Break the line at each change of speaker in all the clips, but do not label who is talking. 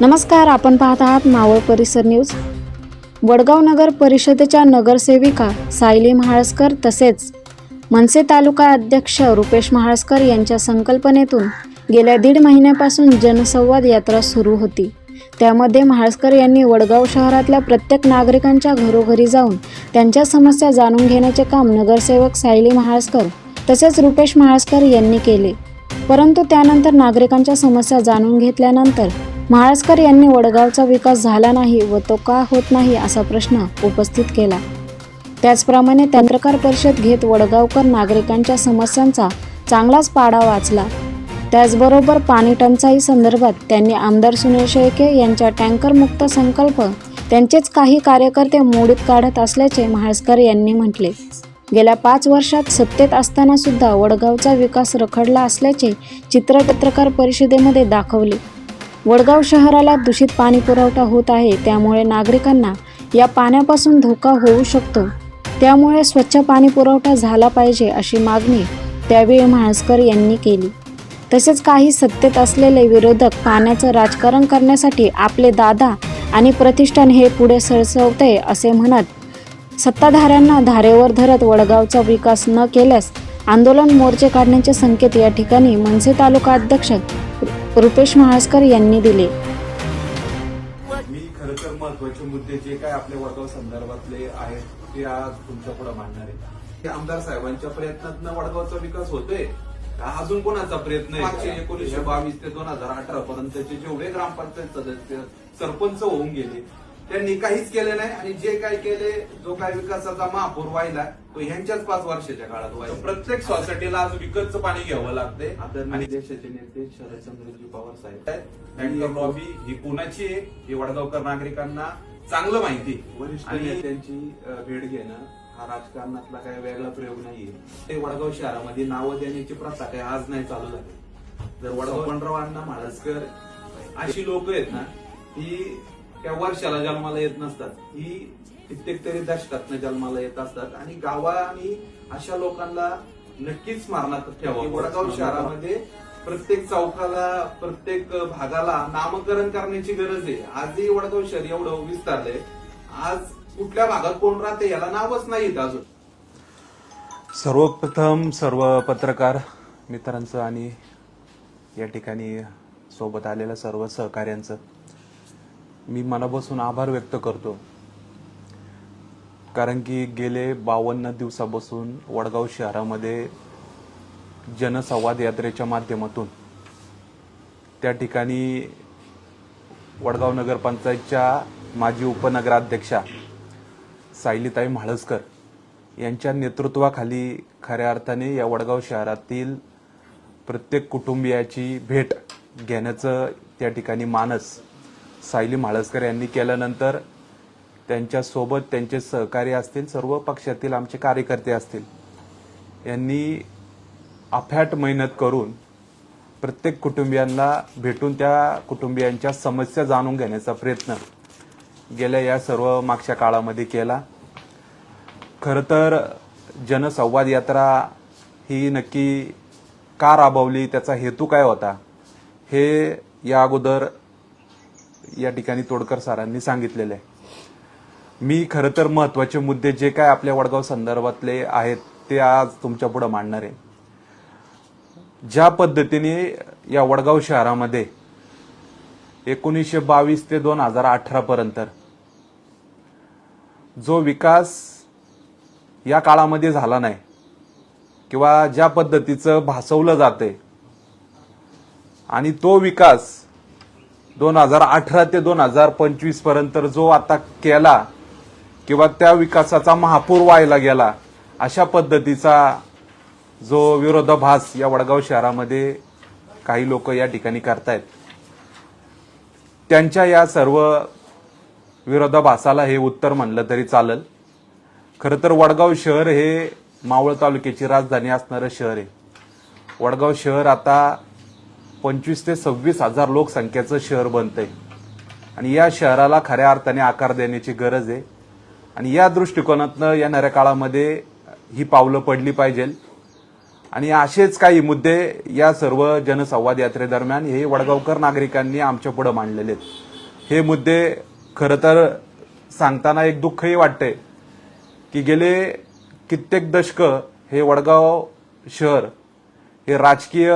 नमस्कार आपण पाहत आहात मावळ परिसर न्यूज. वडगाव नगर परिषदेच्या नगरसेविका सायली महाळसकर तसेच मनसे तालुका अध्यक्ष रुपेश महाळसकर यांच्या संकल्पनेतून गेल्या दीड महिन्यापासून जनसंवाद यात्रा सुरू होती. त्यामध्ये महाळसकर यांनी वडगाव शहरातल्या प्रत्येक नागरिकांच्या घरोघरी जाऊन त्यांच्या समस्या जाणून घेण्याचे काम नगरसेवक सायली महाळसकर तसेच रुपेश महाळसकर यांनी केले. परंतु त्यानंतर नागरिकांच्या समस्या जाणून घेतल्यानंतर महाळसकर यांनी वडगावचा विकास झाला नाही व तो का होत नाही असा प्रश्न उपस्थित केला. त्याचप्रमाणे तंत्रकार परिषद घेत वडगावकर नागरिकांच्या समस्यांचा चांगलाच पाडा वाचला. त्याचबरोबर पाणी टंचाई संदर्भात त्यांनी आमदार सुनील शेळके यांच्या टँकरमुक्त संकल्प त्यांचेच काही कार्यकर्ते मोडीत काढत असल्याचे म्हाळसकर यांनी म्हटले. गेल्या पाच वर्षात सत्तेत असताना सुद्धा वडगावचा विकास रखडला असल्याचे चित्र पत्रकार परिषदेमध्ये दाखवले. वडगाव शहराला दूषित पाणी पुरवठा होत आहे त्यामुळे नागरिकांना या पाण्यापासून धोका होऊ शकतो. त्यामुळे स्वच्छ पाणी पुरवठा झाला पाहिजे अशी मागणी त्यावेळी म्हाळसकर यांनी केली. तसेच काही सत्तेत असलेले विरोधक पाण्याचं राजकारण करण्यासाठी आपले दादा आणि प्रतिष्ठान हे पुढे सरसवते असे म्हणत सत्ताधाऱ्यांना धारेवर धरत वडगावचा विकास न केल्यास आंदोलन मोर्चे काढण्याचे संकेत या ठिकाणी मनसे तालुका अध्यक्ष रुपेश महाळसकर यांनी दिले.
मी खरं तर महत्त्वाचे मुद्दे जे काय आपल्या वडगाव संदर्भातले आहेत ते आज तुमच्यापुढे मांडणार आहे. आमदार साहेबांच्या प्रयत्नातनं वडगावचा विकास होतोय. का अजून कोणाचा प्रयत्न आहे? एकोणीसशे बावीस ते दोन हजार अठरा पर्यंतचे जेवढे ग्रामपंचायत सदस्य सरपंच होऊन गेले त्यांनी काहीच केले नाही आणि जे काय केले जो काय विकासाचा महापूर व्हायला तो ह्यांच्याच पाच वर्षाच्या काळात व्हायला प्रत्येक सोसायटीला आज विकतचं पाणी घ्यावं लागतंय. आणि देशाचे नेते शरदचंद्रजी पवार साहेब. टँकर लॉबी ही कुणाची आहे. ही वडगावकर नागरिकांना चांगलं माहिती
वरिष्ठ
त्यांची भेट घेणं हा राजकारणातला काही वेगळा प्रयोग नाहीये. ते वडगाव शहरामध्ये नावं देण्याची प्रथा काही आज नाही चालू झाली. जर वडगाव पंढराव अण्णा म्हाळसकर अशी लोक आहेत ना ही त्या वर्षाला जन्माला येत नसतात. ही कित्येक तरी दशकातनं जन्माला येत असतात. आणि गावानी अशा लोकांना नक्कीच स्मरणात ठेवा वडगाव शहरामध्ये प्रत्येक चौकाला प्रत्येक भागाला नामकरण करण्याची गरज आहे. आजही वडगाव शहर एवढं विस्तारलंय. आज कुठल्या भागात कोण राहते याला नावच नाहीत अजून.
सर्वप्रथम सर्व पत्रकार मित्रांचं आणि या ठिकाणी सोबत आलेल्या सर्व सहकाऱ्यांचं मी मनापासून आभार व्यक्त करतो. कारण की गेले बावन्न दिवसापासून वडगाव शहरामध्ये जनसंवाद यात्रेच्या माध्यमातून त्या ठिकाणी वडगाव नगरपंचायतच्या माजी उपनगराध्यक्षा सायलीताई म्हाळसकर यांच्या नेतृत्वाखाली खऱ्या अर्थाने या वडगाव शहरातील प्रत्येक कुटुंबियाची भेट घेण्याचं त्या ठिकाणी मानस सायली म्हाळसकर यांनी केल्यानंतर त्यांच्यासोबत त्यांचे सहकारी असतील सर्व पक्षातील आमचे कार्यकर्ते असतील यांनी अफाट मेहनत करून प्रत्येक कुटुंबियांना भेटून त्या कुटुंबियांच्या समस्या जाणून घेण्याचा प्रयत्न गेल्या या सर्व मागच्या काळामध्ये केला. खरं तर जनसंवाद यात्रा ही नक्की का राबवली त्याचा हेतू काय होता हे या अगोदर या ठिकाणी तोडकर सरांनी सांगितलेलं आहे. मी खरं तर महत्त्वाचे मुद्दे जे काय आपल्या वडगाव संदर्भातले आहेत ते आज तुमच्यापुढे मांडणार आहे. ज्या पद्धतीने या वडगाव शहरामध्ये एकोणीसशे बावीस ते दोन हजार अठरा पर्यंत जो विकास या काळामध्ये झाला नाही किंवा ज्या पद्धतीचं भासवलं जातंय आणि तो विकास दोन हजार अठरा ते दोन हजार पंचवीसपर्यंत जो आता केला किंवा त्या विकासाचा महापूर व्हायला गेला अशा पद्धतीचा जो विरोधाभास या वडगाव शहरामध्ये काही लोक या ठिकाणी करतायत. त्यांच्या या सर्व विरोधाभासाला हे उत्तर म्हणलं तरी चालेल. खरं तर वडगाव शहर हे मावळ तालुक्याची राजधानी असणारं शहर आहे. वडगाव शहर आता पंचवीस ते सव्वीस हजार लोकसंख्येचं शहर बनतंय. आणि या शहराला खऱ्या अर्थाने आकार देण्याची गरज आहे. आणि या दृष्टिकोनातनं येणाऱ्या काळामध्ये ही पावलं पडली पाहिजे. आणि असेच काही मुद्दे या सर्व जनसंवाद यात्रेदरम्यान हे वडगावकर नागरिकांनी आमच्या पुढे मांडलेले आहेत. हे मुद्दे खरं तर सांगताना एक दुःखही वाटतंय की गेले कित्येक दशक हे वडगाव शहर हे राजकीय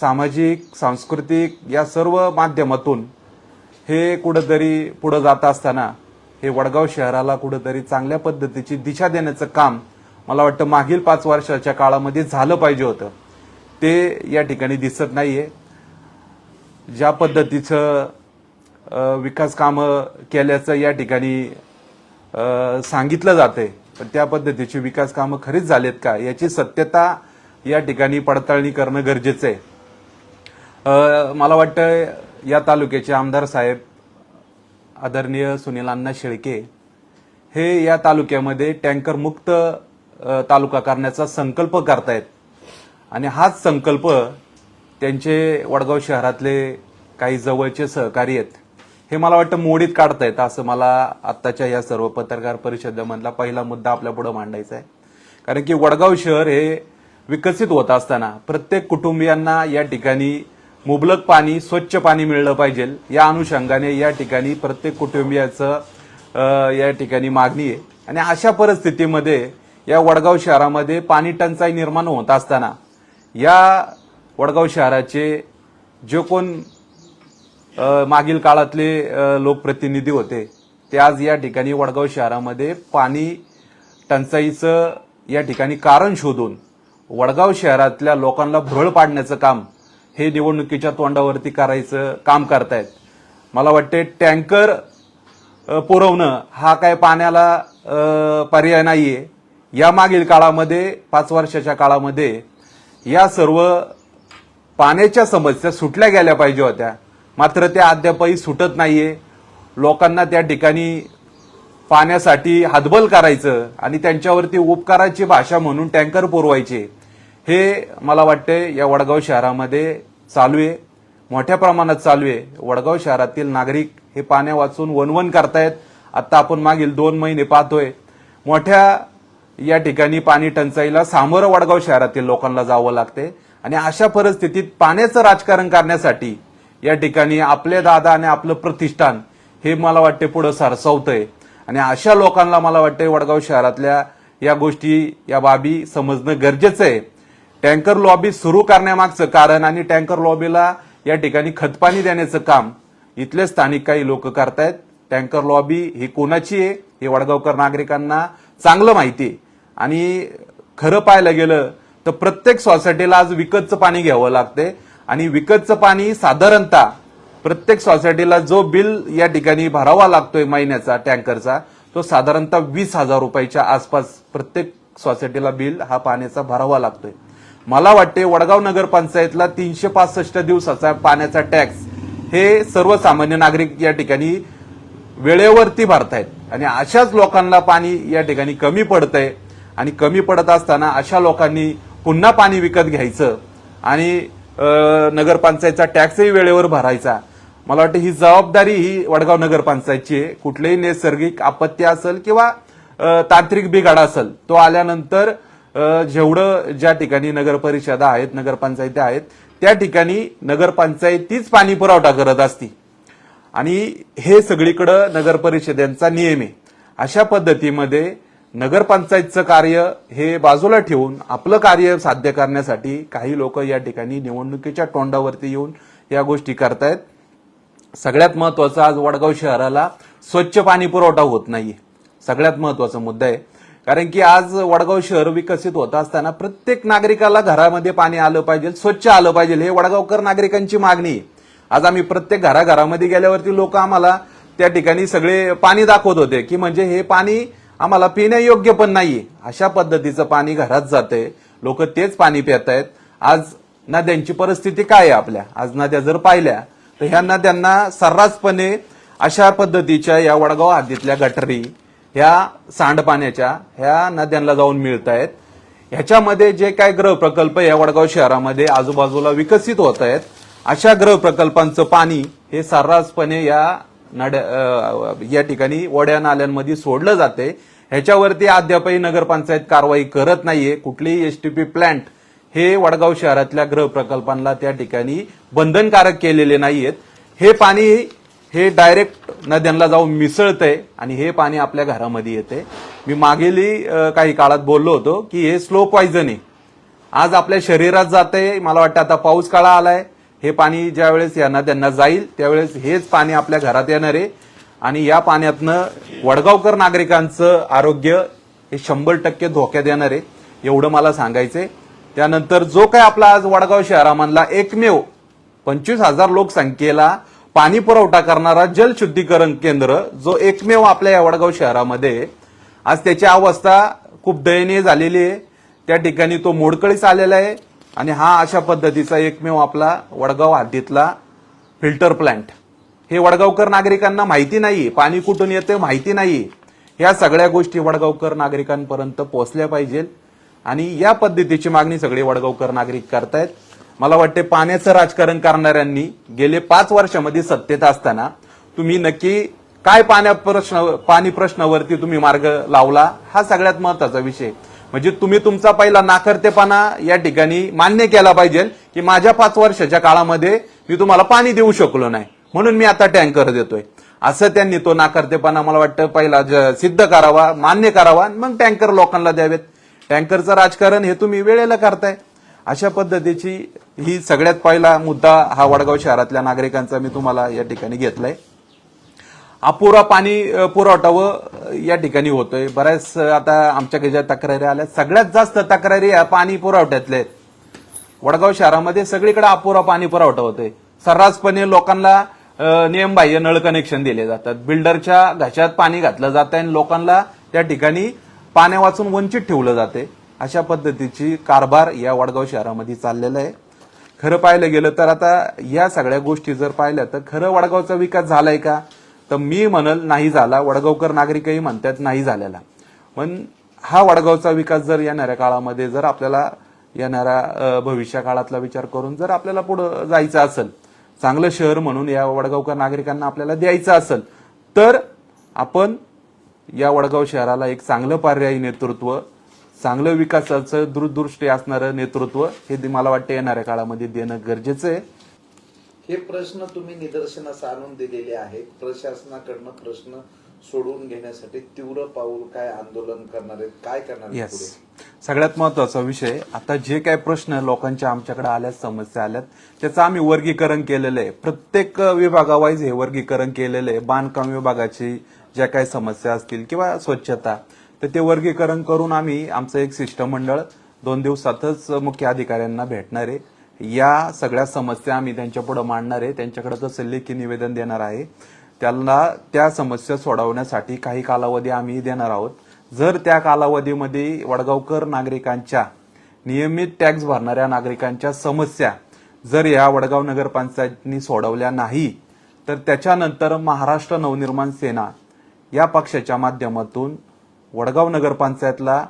सामाजिक सांस्कृतिक या सर्व माध्यमातून हे कुठंतरी पुढं जात असताना हे वडगाव शहराला कुठंतरी चांगल्या पद्धतीची दिशा देण्याचं काम मला वाटतं मागील पाच वर्षाच्या काळामध्ये झालं पाहिजे होतं. ते या ठिकाणी दिसत नाही आहे ज्या पद्धतीचं विकास कामं केल्याचं या ठिकाणी सांगितलं सांगितलं आहे पण त्या पद्धतीची विकास कामं खरीच झालेत का याची सत्यता या ठिकाणी पडताळणी करणं गरजेचं आहे. मला वाटतं या तालुक्याचे आमदार साहेब आदरणीय सुनील अण्णा शेळके हे या तालुक्यामध्ये टँकर मुक्त तालुका करण्याचा संकल्प करतायत. आणि हाच संकल्प त्यांचे वडगाव शहरातले काही जवळचे सहकारी आहेत. हे मला वाटतं मोडीत काढतायत असं मला आत्ताच्या या सर्व पत्रकार परिषदेमधला पहिला मुद्दा आपल्या पुढे मांडायचा आहे. कारण की वडगाव शहर हे विकसित होत असताना प्रत्येक कुटुंबियांना या ठिकाणी मुबलक पाणी स्वच्छ पाणी मिळलं पाहिजे. या अनुषंगाने या ठिकाणी प्रत्येक कुटुंबियाचं या ठिकाणी मागणी आहे. आणि अशा परिस्थितीमध्ये या वडगाव शहरामध्ये पाणी टंचाई निर्माण होत असताना या वडगाव शहराचे जे कोण मागील काळातले लोकप्रतिनिधी होते ते आज या ठिकाणी वडगाव शहरामध्ये पाणी टंचाईचं या ठिकाणी कारण शोधून वडगाव शहरातल्या लोकांना भुरळ पाडण्याचं काम हे निवडणुकीच्या तोंडावरती करायचं काम करतायत. मला वाटते टँकर पुरवणं हा काय पाण्याला पर्याय नाही आहे या मागील काळामध्ये पाच वर्षाच्या काळामध्ये या सर्व पाण्याच्या समस्या सुटल्या गेल्या पाहिजे होत्या. मात्र त्या अद्यापही सुटत नाही आहे लोकांना त्या ठिकाणी पाण्यासाठी हातबल करायचं आणि त्यांच्यावरती उपकाराची भाषा म्हणून टँकर पुरवायचे. हे मला वाटते या वडगाव शहरामध्ये चालू आहे. मोठ्या प्रमाणात चालू आहे. वडगाव शहरातील नागरिक हे पाण्या वाचून वनवन करतायत. आता आपण मागील दोन महिने पाहतोय. मोठ्या या ठिकाणी पाणी टंचाईला सामोरं वडगाव शहरातील लोकांना जावं लागते आणि अशा परिस्थितीत पाण्याचं राजकारण करण्यासाठी या ठिकाणी आपले दादा आणि आपलं प्रतिष्ठान हे मला वाटते पुढं सरसवतंय. आणि अशा लोकांना मला वाटते वडगाव शहरातल्या या गोष्टी या बाबी समजणं गरजेचं आहे. टँकर लॉबी सुरू करण्यामागचं कारण आणि टँकर लॉबीला या ठिकाणी खतपाणी देण्याचं काम इथले स्थानिक काही लोक करतायत. टँकर लॉबी ही कोणाची आहे? हे वडगावकर नागरिकांना चांगलं माहिती आहे. आणि खरं पाहायला गेलं तर प्रत्येक सोसायटीला आज विकतचं पाणी घ्यावं लागते. आणि विकतचं पाणी साधारणतः प्रत्येक सोसायटीला जो बिल या ठिकाणी भरावा लागतोय महिन्याचा टँकरचा तो साधारणतः वीस हजार रुपयाच्या आसपास प्रत्येक सोसायटीला बिल हा पाण्याचा भरावा लागतोय. मला वाटते वडगाव नगरपंचायतला तीनशे पासष्ट दिवसाचा पाण्याचा टॅक्स हे सर्वसामान्य नागरिक या ठिकाणी वेळेवरती भरतायत. आणि अशाच लोकांना पाणी या ठिकाणी कमी पडतंय. आणि कमी पडत असताना अशा लोकांनी पुन्हा पाणी विकत घ्यायचं. आणि नगरपंचायतचा टॅक्सही वेळेवर भरायचा. मला वाटतं ही जबाबदारी ही वडगाव नगरपंचायतची आहे. कुठलेही नैसर्गिक आपत्ती असेल किंवा तांत्रिक बिघाड असेल तो आल्यानंतर जेवढं ज्या ठिकाणी नगरपरिषदा आहेत नगरपंचायती आहेत त्या ठिकाणी नगरपंचायतीच पाणी पुरवठा करत असती. आणि हे सगळीकडं नगरपरिषदेंचा नियम आहे. अशा पद्धतीमध्ये नगरपंचायतचं कार्य हे बाजूला ठेवून आपलं कार्य साध्य करण्यासाठी काही लोक या ठिकाणी निवडणुकीच्या तोंडावरती येऊन या गोष्टी करतायत. सगळ्यात महत्वाचं आज वडगाव शहराला स्वच्छ पाणी पुरवठा होत नाहीये. सगळ्यात महत्त्वाचा मुद्दा आहे. कारण की आज वडगाव शहर विकसित होत असताना प्रत्येक नागरिकाला घरामध्ये पाणी आलं पाहिजे स्वच्छ आलं पाहिजे. हे वडगावकर नागरिकांची मागणी आहे. आज आम्ही प्रत्येक घराघरामध्ये गेल्यावरती लोक आम्हाला त्या ठिकाणी सगळे पाणी दाखवत होते की म्हणजे हे पाणी आम्हाला पिण्यायोग्य पण नाही अशा पद्धतीचं पाणी घरात जाते लोक तेच पाणी पित आहेत आज नद्यांची परिस्थिती काय आहे आपल्या? आज नद्या जर पाहिल्या तर ह्या नद्यांना सर्रासपणे अशा पद्धतीच्या या वडगाव हद्दीतल्या गटरी ह्या सांडपाण्याच्या ह्या नद्यांना जाऊन मिळत आहेत ह्याच्यामध्ये जे काय ग्रह प्रकल्प या वडगाव शहरामध्ये आजूबाजूला विकसित होत आहेत अशा ग्रह प्रकल्पांचं पाणी हे सर्रासपणे या नड्या या ठिकाणी वड्या नाल्यांमध्ये सोडलं जाते. ह्याच्यावरती अद्यापही नगरपंचायत कारवाई करत नाहीये. कुठलीही एसटीपी प्लांट हे वडगाव शहरातल्या गृह प्रकल्पांना त्या ठिकाणी बंधनकारक केलेले नाहीयेत. हे पाणी हे डायरेक्ट नद्यांना जाऊन मिसळतंय आणि हे पाणी आपल्या घरामध्ये येते मी मागेली काही काळात बोललो होतो की हे स्लो पॉइझन आहे आज आपल्या शरीरात जाते मला वाटतं आता पाऊस काळा आलाय. हे पाणी ज्या वेळेस या नद्यांना जाईल त्यावेळेस हेच पाणी आपल्या घरात येणार आहे. आणि या पाण्यातनं वडगावकर नागरिकांचं आरोग्य हे शंभर टक्के धोक्यात येणार आहे एवढं मला सांगायचंय. त्यानंतर जो काय आपला आज वडगाव शहरामधला एकमेव पंचवीस हजार लोकसंख्येला पाणी पुरवठा करणारा जलशुद्धीकरण केंद्र जो एकमेव आपल्या या वडगाव शहरामध्ये आज त्याची अवस्था खूप दयनीय झालेली आहे. त्या ठिकाणी तो मोडकळीस आलेला आहे आणि हा अशा पद्धतीचा एकमेव आपला वडगाव हद्दीतला फिल्टर प्लांट हे वडगावकर नागरिकांना माहिती नाही पाणी कुठून येते माहिती नाही. ह्या सगळ्या गोष्टी वडगावकर नागरिकांपर्यंत पोहोचल्या पाहिजेत. आणि या पद्धतीची मागणी सगळे वडगावकर नागरिक करतायत. मला वाटते पाण्याचं राजकारण करणाऱ्यांनी गेले पाच वर्षामध्ये सत्तेत असताना तुम्ही नक्की काय पाण्या प्रश्न पाणी प्रश्नावरती तुम्ही मार्ग लावला हा सगळ्यात महत्त्वाचा विषय. म्हणजे तुम्ही तुमचा पहिला नाकर्तेपणा या ठिकाणी मान्य केला पाहिजे की माझ्या पाच वर्षाच्या काळामध्ये मी तुम्हाला पाणी देऊ शकलो नाही. म्हणून मी आता टँकर देतोय. असं त्यांनी तो नाकर्तेपणा मला वाटतं पहिला ज- सिद्ध करावा मान्य करावा आणि मग टँकर लोकांना द्यावेत. टँकरचं राजकारण हे तुम्ही वेळेला करताय. अशा पद्धतीची ही सगळ्यात पहिला मुद्दा हा वडगाव शहरातल्या नागरिकांचा मी तुम्हाला या ठिकाणी घेतलाय. अपुरा पाणी पुरवठा व या ठिकाणी होतोय. बऱ्याच आता आमच्याकडे ज्या तक्रारी आल्या. सगळ्यात जास्त तक्रारी पाणी पुरवठ्यातल्या आहेत. वडगाव शहरामध्ये सगळीकडे अपुरा पाणी पुरवठा होतोय. सर्रासपणे लोकांना नियमबाह्य नळ कनेक्शन दिले जातात. बिल्डरच्या घशात पाणी घातलं जातं आहे आणि लोकांना त्या ठिकाणी पाण्या वाचून वंचित ठेवलं जाते. अशा पद्धतीची कारभार या वडगाव शहरामध्ये चाललेला आहे. खरं पाहिलं गेलं तर आता या सगळ्या गोष्टी जर पाहिल्या तर खरं वडगावचा विकास झालाय का? तर मी म्हणल नाही झाला. वडगावकर नागरिकही म्हणतात नाही झालेला. पण हा वडगावचा विकास जर येणाऱ्या काळामध्ये जर आपल्याला येणाऱ्या भविष्य काळातला विचार करून जर आपल्याला पुढं जायचं असेल चांगलं शहर म्हणून या वडगावकर नागरिकांना आपल्याला द्यायचं असेल तर आपण या वडगाव शहराला एक चांगलं पर्यायी नेतृत्व चांगलं विकासाचं दूरदृष्टी असणारं नेतृत्व हे मला वाटतं येणाऱ्या काळामध्ये देणं गरजेचं आहे.
हे प्रश्न तुम्ही निदर्शनास आणून दिलेले आहेत. प्रशासनाकडनं प्रश्न सोडवून घेण्यासाठी तीव्र पाऊल काय आंदोलन करणार आहेत? काय करणार पुढे?
सगळ्यात महत्त्वाचा विषय आता जे काय प्रश्न लोकांच्या आमच्याकडे आल्यात समस्या आल्यात त्याचं आम्ही वर्गीकरण केलेलं आहे. प्रत्येक विभागावाईज हे वर्गीकरण केलेलं आहे. बांधकाम विभागाची ज्या काही समस्या असतील किंवा स्वच्छता तर ते वर्गीकरण करून आम्ही आमचं एक शिष्टमंडळ दोन दिवसातच मुख्य अधिकाऱ्यांना भेटणार आहे. या सगळ्या समस्या आम्ही त्यांच्यापुढे मांडणार आहे. त्यांच्याकडे तसं लेखी निवेदन देणार आहे त्यांना त्या समस्या सोडवण्यासाठी काही कालावधी आम्ही देणार आहोत. जर त्या कालावधीमध्ये वडगावकर नागरिकांच्या नियमित टॅक्स भरणाऱ्या नागरिकांच्या समस्या जर या वडगाव नगरपंचायतनी सोडवल्या नाही तर त्याच्यानंतर महाराष्ट्र नवनिर्माण सेना या पक्षाच्या माध्यमातून वडगाव नगरपंचायतला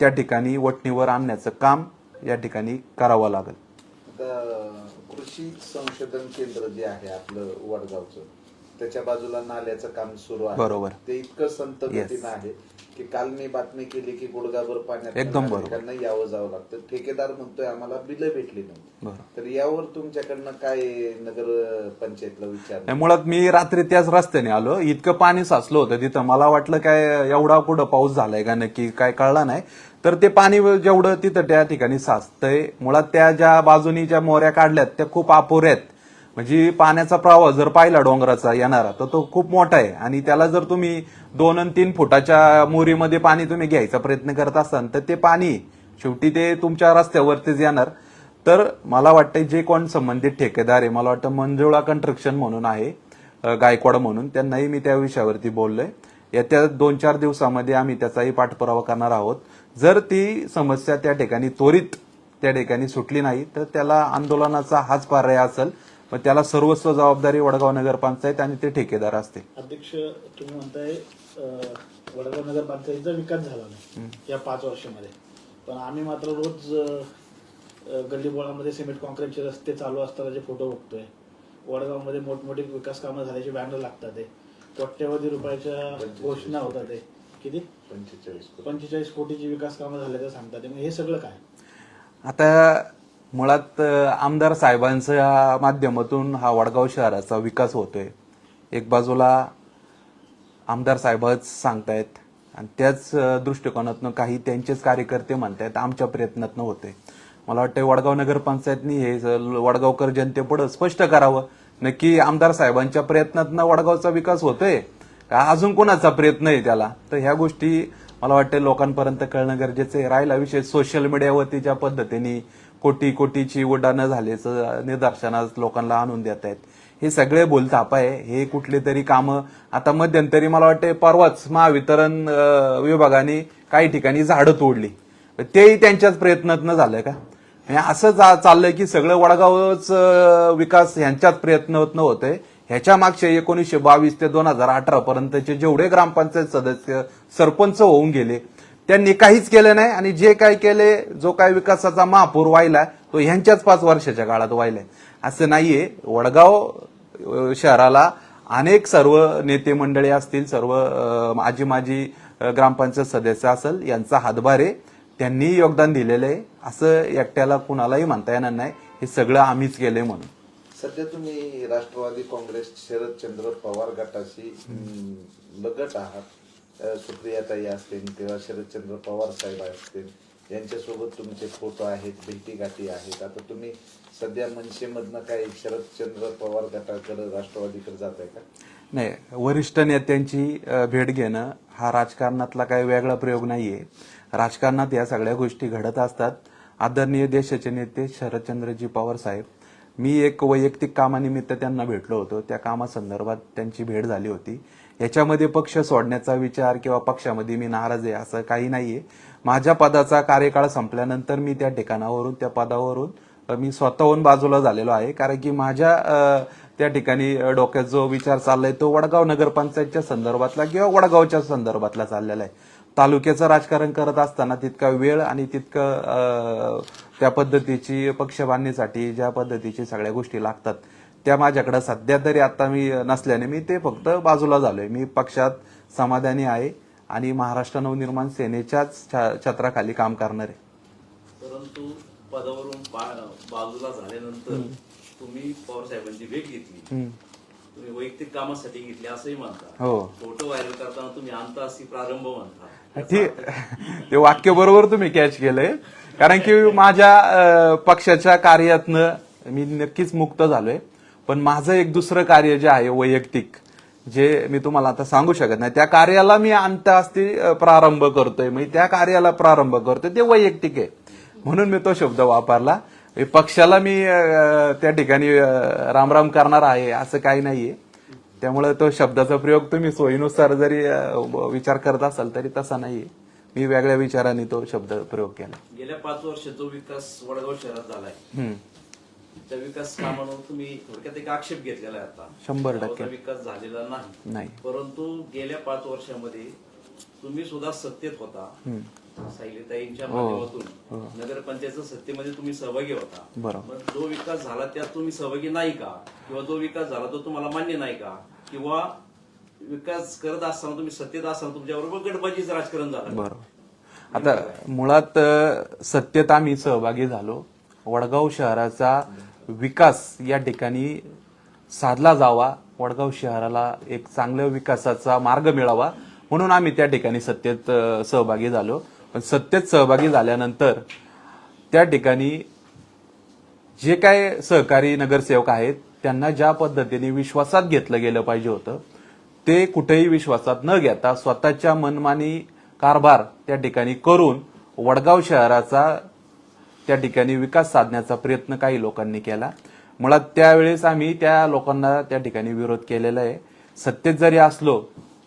त्या ठिकाणी वटणीवर आणण्याचं काम या ठिकाणी करावं लागेल
कृषी संशोधन केंद्र जे आहे आपलं वडगावचं त्याच्या बाजूला नाल्याचं काम सुरू आहे
बरोबर.
ते इतकं संत
Yes.
आहे की काल मी बातमी केली की गुडगाभर पाण्यात
एकदम.
नागरिकांना यावं जावं लागतं. ठेकेदार म्हणतोय आम्हाला बिलं भेटली नाही. तर यावर तुमच्याकडनं काय नगर पंचायतला विचार?
नाही, मुळात मी रात्री त्याच रस्त्याने आलो. इतकं पाणी साचलं होतं तिथं. मला वाटलं काय एवढा कुठं पाऊस झालाय का नक्की काय कळला नाही. तर ते पाणी जेवढं तिथं त्या ठिकाणी साचतंय मुळात त्या ज्या बाजूनी ज्या मोऱ्या काढल्यात त्या खूप अपुऱ्या आहेत. म्हणजे पाण्याचा प्रवाह जर पाहिला डोंगराचा येणारा तर तो खूप मोठा आहे. आणि त्याला जर तुम्ही दोन आणि तीन फुटाच्या मोरीमध्ये पाणी तुम्ही घ्यायचा प्रयत्न करत असाल तर ते पाणी शेवटी ते तुमच्या रस्त्यावरतीच येणार. तर मला वाटतं जे कोण संबंधित ठेकेदार आहे मला वाटतं मंजुळा कन्स्ट्रक्शन म्हणून आहे गायकवाड म्हणून त्यांनाही मी त्या विषयावरती बोललोय. येत्या दोन चार दिवसामध्ये आम्ही त्याचाही पाठपुरावा करणार आहोत. जर ती समस्या त्या ठिकाणी त्वरित त्या ठिकाणी सुटली नाही तर त्याला आंदोलनाचा हाच पर्याय असेल. मग त्याला सर्वस्व जबाबदारी वडगाव नगरपंचायत आणि ते ठेकेदार असतील
अध्यक्ष तुम्ही म्हणताय वडगाव नगर पंचायतीचा विकास झाला नाही या पाच वर्षामध्ये. पण आम्ही मात्र रोज अं, गल्लीबोळामध्ये सिमेंट कॉन्क्रीटचे रस्ते चालू असतानाचे फोटो बघतोय वडगावमध्ये मोठमोठे विकास कामं झाल्याचे बॅनर लागतात ते. कोट्यवधी रुपयाच्या घोषणा होतात ते. किती?
पंचेचाळीस कोटी.
पंचेचाळीस कोटीची विकास कामं झाल्याचं सांगतात. हे सगळं काय?
आता मुळात आमदार साहेबांच्या माध्यमातून हा वडगाव शहराचा विकास होतोय. एक बाजूला आमदार साहेबच सांगतायत आणि त्याच दृष्टिकोनातनं काही त्यांचेच कार्यकर्ते म्हणतायत आमच्या प्रयत्नातनं होते मला वाटतं वडगाव नगरपंचायतनी हे वडगावकर जनतेपुढं स्पष्ट करावं. नक्की आमदार साहेबांच्या प्रयत्नातनं वडगावचा विकास होतोय का? अजून कोणाचा प्रयत्न आहे त्याला? तर ह्या गोष्टी मला वाटतं लोकांपर्यंत कळणं गरजेचं आहे. राहिला विषय सोशल मीडियावरती ज्या पद्धतीने कोटी कोटीची उड्डाणं झाल्याचं निदर्शनास लोकांना आणून देत आहेत. हे सगळे बोलताप आहे. हे कुठले तरी कामं. आता मध्यंतरी मला वाटते परवाच महावितरण विभागाने काही ठिकाणी झाडं तोडली. तेही त्यांच्याच प्रयत्नातनं झालंय का? असं जा- चाललंय की सगळं वडगावच विकास ह्यांच्याच प्रयत्नातनं होतंय. ह्याच्या मागचे एकोणीसशे बावीस ते दोन हजार अठरा पर्यंतचे जेवढे ग्रामपंचायत सदस्य सरपंच होऊन गेले त्यांनी काहीच केलं नाही आणि जे काय केले जो काय विकासाचा महापूर व्हायला तो ह्यांच्याच पाच वर्षाच्या काळात व्हायलाय असं नाहीये. वडगाव शहराला अनेक सर्व नेते मंडळी असतील सर्व माजी माजी ग्रामपंचायत सदस्य असेल यांचा हातभार आहे. त्यांनी योगदान दिलेलं आहे. असं एकट्याला कुणालाही म्हणता येणार नाही. हे सगळं आम्हीच केलंय म्हणून.
सध्या तुम्ही राष्ट्रवादी काँग्रेस शरदचंद्र पवार गटाशी अं, लगट आहात. सुप्रियाताई असतील किंवा शरदचंद्र पवार साहेब असतील यांच्यासोबत तुमचे फोटो आहेत भेटीगाठी आहेत. आता तुम्ही सध्या मनसेमधनं काय शरदचंद्र पवार गटाकडे राष्ट्रवादीकडे जात आहे का?
नाही वरिष्ठ नेत्यांची भेट घेणं हा राजकारणातला काही वेगळा प्रयोग नाहीये. राजकारणात या सगळ्या गोष्टी घडत असतात. आदरणीय देशाचे नेते शरदचंद्रजी पवार साहेब मी एक वैयक्तिक कामानिमित्त त्यांना भेटलो होतो. त्या कामासंदर्भात त्यांची भेट झाली होती. याच्यामध्ये पक्ष सोडण्याचा विचार किंवा पक्षामध्ये मी नाराज आहे असं काही नाहीये. माझ्या पदाचा कार्यकाळ संपल्यानंतर मी त्या ठिकाणावरून त्या पदावरून मी स्वतःहून बाजूला झालेलो आहे. कारण की माझ्या त्या ठिकाणी डोक्यात जो विचार चाललाय तो वडगाव नगरपंचायतच्या संदर्भातला किंवा वडगावच्या संदर्भातला चाललेला आहे. तालुक्याचं राजकारण करत असताना तितका वेळ आणि तितकं त्या पद्धतीची पक्ष बांधणीसाठी ज्या पद्धतीची सगळ्या गोष्टी लागतात त्या माझ्याकडे सध्या तरी आता मी नसल्याने मी ते फक्त बाजूला झालोय. मी पक्षात समाधानी आहे आणि महाराष्ट्र नवनिर्माण सेनेच्याच छ- छत्राखाली काम करणार. आहे
परंतु पदावरून बाजूला झाल्यानंतर तुम्ही पवार साहेबांची भेट घेतली. तुम्ही वैयक्तिक कामासाठी घेतली असंही म्हणता.
हो.
फोटो व्हायरल करताना तुम्ही अंत अशी प्रारंभ म्हणता.
ठीक ते वाक्य बरोबर तुम्ही कॅच केलंय. कारण की माझ्या पक्षाच्या कार्यातनं मी नक्कीच मुक्त झालोय. पण माझं एक दुसरं कार्य जे आहे वैयक्तिक जे मी तुम्हाला आता सांगू शकत नाही त्या कार्याला मी अंत असती अं, प्रारंभ करतोय. मी त्या कार्याला प्रारंभ करतोय. ते वैयक्तिक आहे. म्हणून मी तो शब्द वापरला. पक्षाला मी त्या ठिकाणी रामराम करणार आहे असं काही नाहीये. त्यामुळे तो शब्दाचा प्रयोग तुम्ही सोयीनुसार जरी विचार करत असाल तरी तसा नाहीये. मी वेगळ्या विचाराने तो शब्द प्रयोग केला.
गेल्या पाच वर्षात जो विकास वडगाव शहरात झालाय. त्या विकास कामावर तुम्ही थोडक्यात एक आक्षेप घेतलेला आहे आता.
शंभर टक्के.
विकास झालेला नाही.
नाही.
परंतु गेल्या पाच वर्षामध्ये तुम्ही सुद्धा सत्तेत होता. सायलीताईंच्या
हो.
माध्यमातून. नगरपंचायत सत्तेमध्ये तुम्ही सहभागी होता.
बरोबर.
मग जो विकास झाला त्यात तुम्ही सहभागी नाही का? किंवा जो विकास झाला तो तुम्हाला मान्य नाही का? किंवा विकास करत असताना तुम्ही सत्तेत असताना तुमच्याबरोबर गडबाजीचं राजकारण झालं.
बरोबर आता मुळात सत्तेत आम्ही सहभागी झालो. वडगाव शहराचा विकास या ठिकाणी साधला जावा. वडगाव शहराला एक चांगल्या विकासाचा मार्ग मिळावा. म्हणून आम्ही त्या ठिकाणी सत्तेत सहभागी झालो. पण सत्तेत सहभागी झाल्यानंतर त्या ठिकाणी जे काय सहकारी नगरसेवक आहेत त्यांना ज्या पद्धतीने विश्वासात घेतलं गेलं पाहिजे होतं ते कुठेही विश्वासात न घेता स्वतःच्या मनमानी कारभार त्या ठिकाणी करून वडगाव शहराचा त्या ठिकाणी विकास साधण्याचा प्रयत्न काही लोकांनी केला. मुळात त्यावेळेस आम्ही त्या लोकांना त्या ठिकाणी विरोध केलेला आहे. सत्तेत जरी असलो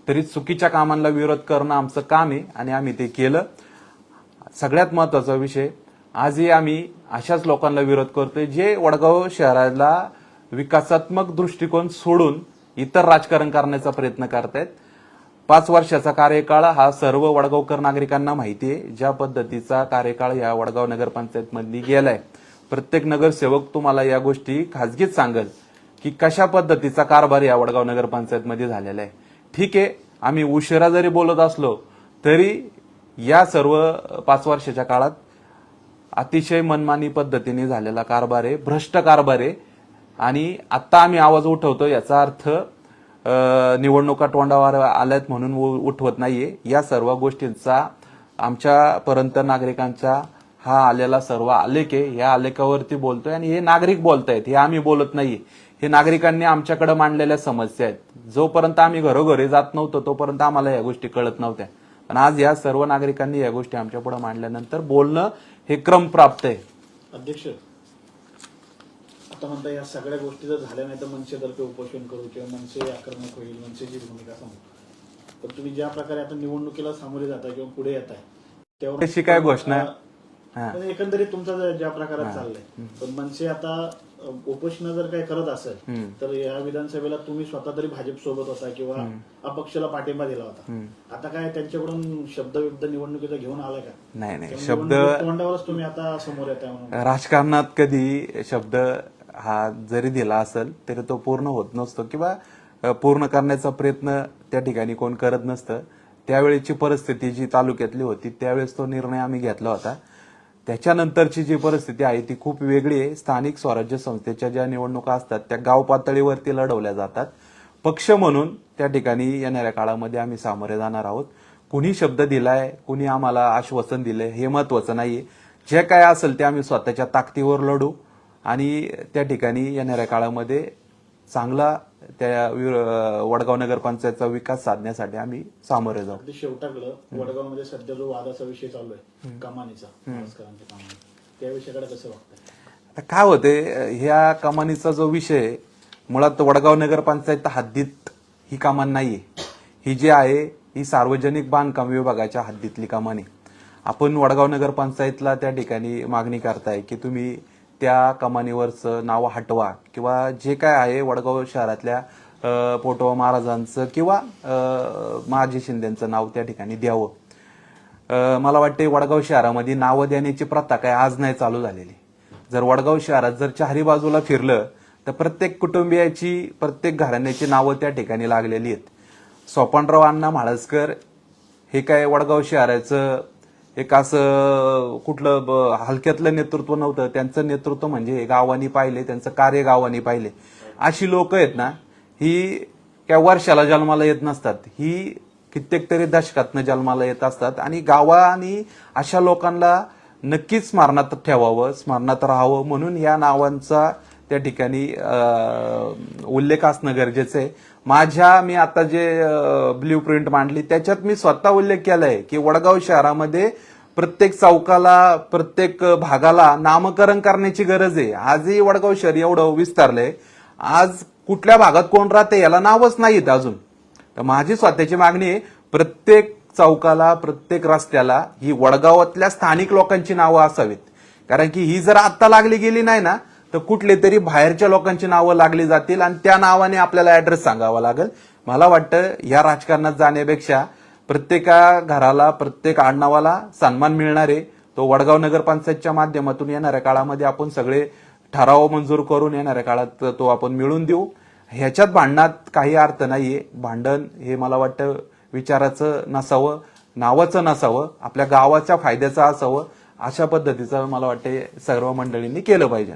तरी चुकीच्या कामांना विरोध करणं आमचं काम आहे आणि आम्ही ते केलं. सगळ्यात महत्त्वाचा विषय आजही आम्ही अशाच लोकांना विरोध करतोय जे वडगाव शहराला विकासात्मक दृष्टिकोन सोडून इतर राजकारण करण्याचा प्रयत्न करतायत. पाच वर्षाचा कार्यकाळ हा सर्व वडगावकर नागरिकांना माहिती आहे. ज्या पद्धतीचा कार्यकाळ या वडगाव नगरपंचायतमधली गेलाय. प्रत्येक नगरसेवक तुम्हाला या गोष्टी खाजगीत सांगल की कशा पद्धतीचा कारभार या वडगाव नगरपंचायतमध्ये झालेला आहे. ठीक आहे आम्ही उशिरा जरी बोलत असलो तरी या सर्व पाच वर्षाच्या काळात अतिशय मनमानी पद्धतीने झालेला कारभार आहे भ्रष्ट कारभार आहे. आणि आता आम्ही आवाज उठवतो याचा अर्थ निवडणुका तोंडावर आल्यात म्हणून उ- उठवत नाहीये. या सर्व गोष्टींचा आमच्यापर्यंत नागरिकांचा हा आलेला सर्व आलेख आहे. या आलेखावरती बोलतोय आणि हे नागरिक बोलतायत. हे आम्ही बोलत नाहीये. हे नागरिकांनी आमच्याकडे मांडलेल्या समस्या आहेत. जोपर्यंत आम्ही घरोघरी जात नव्हतो तोपर्यंत आम्हाला या गोष्टी कळत नव्हत्या. पण आज या सर्व नागरिकांनी या गोष्टी आमच्या पुढे मांडल्यानंतर बोलणं हे क्रम प्राप्त आहे.
अध्यक्ष आता म्हणता या सगळ्या गोष्टी जर झाल्या नाही तर मनसेतर्फे उपोषण करू किंवा मनसे आक्रमक होईल मनसेची भूमिका सांगू. पण तुम्ही ज्या प्रकारे आता निवडणुकीला सामोरे जाताय किंवा पुढे येत आहे
तशी काय घोषणा?
पण एकंदरीत तुमचा ज्या- प्रकारात चाललंय पण मनसे आता उपोषण जर काही करत असेल तर या विधानसभेला तुम्ही स्वतः तरी भाजप सोबत होता किंवा अपक्षाला पाठिंबा दिला होता. आता काय त्यांच्याकडून शब्द विब्द निवडणुकीचा घेऊन आलाय का?
नाही नाही. शब्द
तोंडावरच तुम्ही आता समोर येत
राजकारणात कधी शब्द हा जरी दिला असेल तरी तो पूर्ण होत नसतो किंवा पूर्ण करण्याचा प्रयत्न त्या ठिकाणी कोण करत नसतं. त्यावेळेची परिस्थिती जी तालुक्यातली होती त्यावेळेस तो निर्णय आम्ही घेतला होता. त्याच्यानंतरची जी परिस्थिती आहे ती खूप वेगळी आहे. स्थानिक स्वराज्य संस्थेच्या ज्या निवडणुका असतात त्या गाव पातळीवरती लढवल्या जातात. पक्ष म्हणून त्या ठिकाणी येणाऱ्या काळामध्ये आम्ही सामोरे जाणार आहोत. कुणी शब्द दिलाय कुणी आम्हाला आश्वासन दिलंय हे महत्वाचं नाहीये. जे काय असेल ते आम्ही स्वतःच्या ताकदीवर लढू. आणि त्या ठिकाणी येणाऱ्या काळामध्ये चांगला त्या वडगाव नगरपंचायतचा विकास साधण्यासाठी आम्ही सामोरे जाऊ.
शेवटाकडं वडगावमध्ये सध्या जो वादाचा विषय चालू आहे कमानीचा त्या विषयाकडे कसं
आता काय होते ह्या कमानीचा जो विषय मुळात वडगाव नगरपंचायत हद्दीत ही कमान नाहीये. ही जी आहे ही सार्वजनिक बांधकाम विभागाच्या हद्दीतली कमानी आपण वडगाव नगरपंचायतला त्या ठिकाणी मागणी करताय की तुम्ही त्या कमानीवरचं नाव हटवा किंवा जे काय आहे वडगाव शहरातल्या पोटवा पोटोबा महाराजांचं किंवा महाजी शिंदेचं नाव त्या ठिकाणी द्यावं. मला वाटते वडगाव शहरामध्ये नावं देण्याची प्रथा काय आज नाही चालू झालेली. जर वडगाव शहरात जर चारी बाजूला फिरलं तर प्रत्येक कुटुंबियाची प्रत्येक घराण्याची नावं त्या ठिकाणी लागलेली आहेत. सोपानराव अण्णा म्हाळसकर हे काय वडगाव शहराचं एक असं कुठलं ब- हलक्यातलं नेतृत्व नव्हतं. त्यांचं नेतृत्व म्हणजे गावानी पाहिले त्यांचं कार्य गावानी पाहिले. अशी लोक आहेत ना ही काय वर्षाला जन्माला येत नसतात. ही कित्येक तरी दशकातनं जन्माला येत असतात आणि गावाने अशा लोकांना नक्कीच स्मरणात ठेवावं स्मरणात राहावं म्हणून या नावांचा त्या ठिकाणी उल्लेख असणं गरजेचं आहे. माझ्या मी आता जे ब्ल्यू प्रिंट मांडली त्याच्यात मी स्वतः उल्लेख केलाय की वडगाव शहरामध्ये प्रत्येक चौकाला प्रत्येक भागाला नामकरण करण्याची गरज आहे. आजही वडगाव शहर एवढं विस्तारलंय. आज कुठल्या भागात कोण राहते याला नावच नाहीत अजून. तर माझी स्वतःची मागणी आहे प्रत्येक चौकाला प्रत्येक रस्त्याला ही वडगावातल्या स्थानिक लोकांची नावं असावीत. कारण की ही जर आत्ता लागली गेली नाही ना तर कुठले तरी बाहेरच्या लोकांची नावं लागली जातील आणि त्या नावाने आपल्याला ऍड्रेस सांगावा लागेल. मला वाटतं या राजकारणात जाण्यापेक्षा प्रत्येका घराला प्रत्येक आडनावाला सन्मान मिळणार आहे तो वडगाव नगरपंचायतच्या माध्यमातून येणाऱ्या काळामध्ये आपण सगळे ठराव मंजूर करून येणाऱ्या काळात तो आपण मिळून देऊ. ह्याच्यात भांडणात काही अर्थ नाहीये. भांडण हे मला वाटतं विचाराचं नसावं नावाचं नसावं आपल्या गावाच्या फायद्याचं असावं अशा पद्धतीचं मला वाटते सर्व मंडळींनी केलं पाहिजे.